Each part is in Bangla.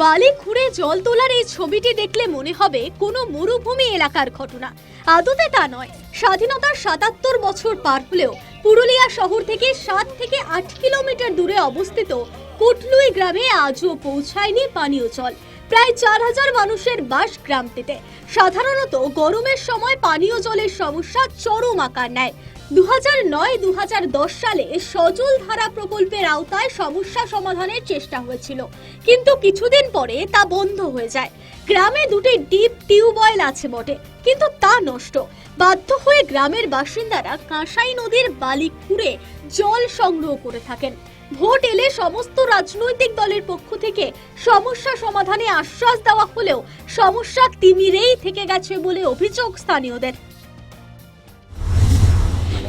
বালি খুঁড়ে জল তোলার এই ছবিটি দেখলে মনে হবে কোনো মরুভূমি এলাকার ঘটনা। আদতে তা নয়, স্বাধীনতার সাতাত্তর বছর পার হলেও পুরুলিয়া শহর থেকে সাত থেকে আট কিলোমিটার দূরে অবস্থিত কুটলুই গ্রামে আজও পৌঁছায়নি পানীয় জল। প্রায় চার হাজার মানুষের বাস গ্রামটিতে। সাধারণত গরমের সময় পানীয় জলের সমস্যা চরম আকার নেয়। দু নয় দু সালে সজল ধারা প্রকল্পের আওতায় সমস্যা সমাধানের চেষ্টা হয়েছিল। কিন্তু কিছুদিন পরে তা বন্ধ হয়ে যায়। গ্রামে দুটি ডিপ টিউবওয়েল আছে বটে, কিন্তু তা নষ্ট। বাধ্য হয়ে গ্রামের বাসিন্দারা কাঁসাই নদীর বালি খুঁড়ে জল সংগ্রহ করে থাকেন। ভোট এলে সমস্ত রাজনৈতিক দলের পক্ষ থেকে সমস্যা সমাধানে আশ্বাস দেওয়া হলেও সমস্যা তিমিরেই থেকে গেছে বলে অভিযোগ স্থানীয়দের।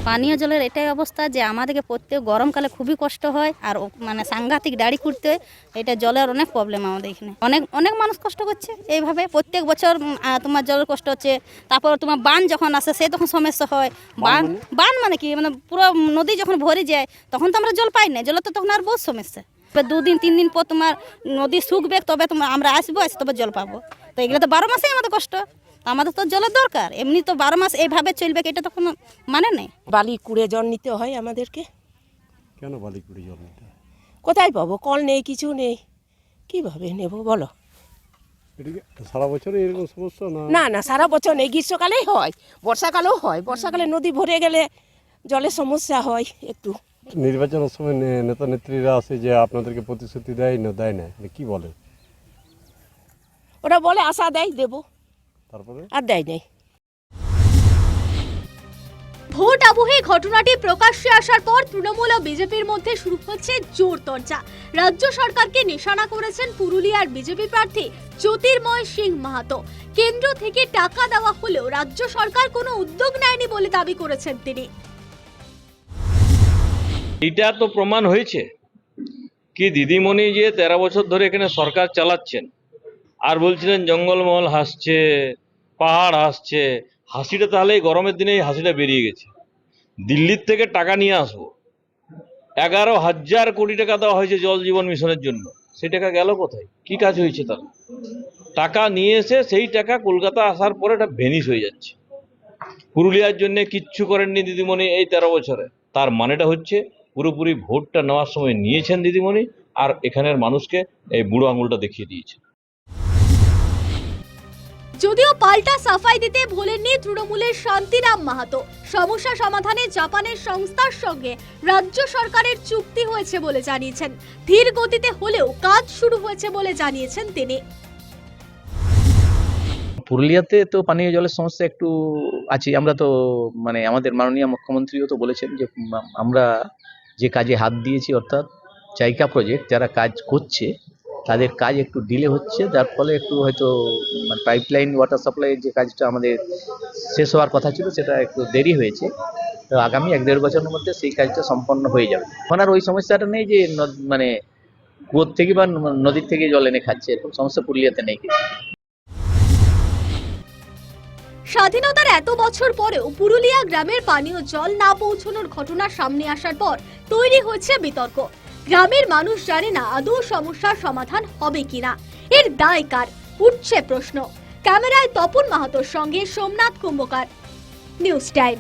পানীয় জলের এটাই অবস্থা যে আমাদেরকে প্রত্যেক গরমকালে খুবই কষ্ট হয় আর মানে সাংঘাতিক দাড়ি করতে হয় এটা জলের অনেক প্রবলেম আমাদের এখানে। অনেক অনেক মানুষ কষ্ট করছে এইভাবে। প্রত্যেক বছর তোমার জলের কষ্ট হচ্ছে তারপর তোমার বান যখন আসে সে তখন সমস্যা হয়। বান বান মানে? কি? মানে পুরো নদী যখন ভরে যায় তখন তো আমরা জল পাই না। জলের তো তখন আর বহুত সমস্যা। দুদিন তিন দিন পর তোমার নদী শুকবে তবে তোমার আমরা আসব আসে তবে জল পাবো। তো এগুলো তো বারো মাসেই আমাদের কষ্ট। আমাদের তো জলের দরকার। এমনি তো বারো মাস এইভাবে চলবে এটা তো কোনো মানে নেই? বালি কুড়ে জল নিতে হয় আমাদেরকে। কেন বালিকুড়ি জল নিতে কোথায় পাবো? কল নেই কিছু নেই। কীভাবে নেব বলো? সারা বছর এরকম সমস্যা না? না না সারা বছর নেই। গ্রীষ্মকালেই হয় বর্ষাকালেও হয়। বর্ষাকালে নদী ভরে গেলে জলের সমস্যা হয় একটু। নির্বাচনের সময় নেতা নেত্রীরা আসে যে আপনাদেরকে প্রতিশ্রুতি দেয় না দেয় না। কি বলে? ওরা বলে আশা দেয় দেবো। তারপরে? আর দেয় নেই। ভোট আবহে ঘটনাটি প্রকাশ্যে আসার পর তৃণমূল ও বিজেপির মধ্যে শুরু হচ্ছে জোর তর্জা। রাজ্য সরকারকে নিশানা করেছেন পুরুলিয়ার বিজেপি প্রার্থী জ্যোতির্ময় সিং মাহাতো। কেন্দ্র থেকে টাকা দেওয়া হলেও রাজ্য সরকার কোনো উদ্যোগ নেয়নি বলে দাবি করেছেন তিনি। এটা তো প্রমাণ হয়েছে। কি দিদিমণি যে তেরো বছর ধরে এখানে সরকার চালাচ্ছেন আর বলছিলেন জঙ্গলমহল হাসছে, পাহাড় হাসছে, হাসিটা তাহলে এই গরমের দিনে এই হাসিটা বেরিয়ে গেছে। দিল্লির থেকে টাকা নিয়ে আসব। এগারো হাজার কোটি টাকা দেওয়া হয়েছে জল জীবন মিশনের জন্য। সেই টাকা গেল কোথায়? কি কাজ হয়েছে তার? টাকা নিয়ে এসে সেই টাকা কলকাতা আসার পরে এটা ভেনিস হয়ে যাচ্ছে। পুরুলিয়ার জন্য কিচ্ছু করেননি দিদিমণি এই তেরো বছরে। তার মানেটা হচ্ছে পুরোপুরি ভোটটা নেওয়ার সময় নিয়েছেন দিদিমণি আর এখানের মানুষকে এই বুড়ো আঙুলটা দেখিয়ে দিয়েছেন। যদিও পাল্টা সাফাই দিতে ভোলেননি তৃণমূলের শান্তিরাম মাহাতো। সমস্যা সমাধানে জাপানের সংস্থার সঙ্গে রাজ্য সরকারের চুক্তি হয়েছে বলে জানিয়েছেন। ধীর গতিতে হলেও কাজ শুরু হয়েছে বলে জানিয়েছেন তিনি। পুরুলিয়াতে তো পানীয় জলের সমস্যা একটু আছে আমরা তো মানে আমাদের মাননীয় মুখ্যমন্ত্রীও তো বলেছেন যে, আমরা যে কাজে হাত দিয়েছি অর্থাৎ জাইকা প্রজেক্ট, যারা কাজ করছে তাদের কাজ একটু ডিলে হচ্ছে, যার ফলে একটু হয়তো মানে পাইপলাইন ওয়াটার সাপ্লাই যে কাজটা আমাদের শেষ হওয়ার কথা ছিল, সেটা একটু দেরি হয়েছে। তো আগামী এক দেড় বছরের মধ্যে সেই কাজটা সম্পন্ন হয়ে যাবে। এখন আর ওই সমস্যাটা নেই যে মানে কুয়োর থেকে বা নদীর থেকে জল এনে খাচ্ছে, এরকম সমস্যা পুরুলিয়াতে নেই। স্বাধীনতার এত বছর পরেও পুরুলিয়া গ্রামের পানীয় জল না পৌঁছানোর ঘটনা সামনে আসার পর তৈরি হয়েছে বিতর্ক। গ্রামের মানুষ জানে না আদৌ সমস্যার সমাধান হবে কিনা। এর দায় কার? উঠছে প্রশ্ন। ক্যামেরায় তপন মাহাতোর সঙ্গে সোমনাথ কুম্ভকার। News time.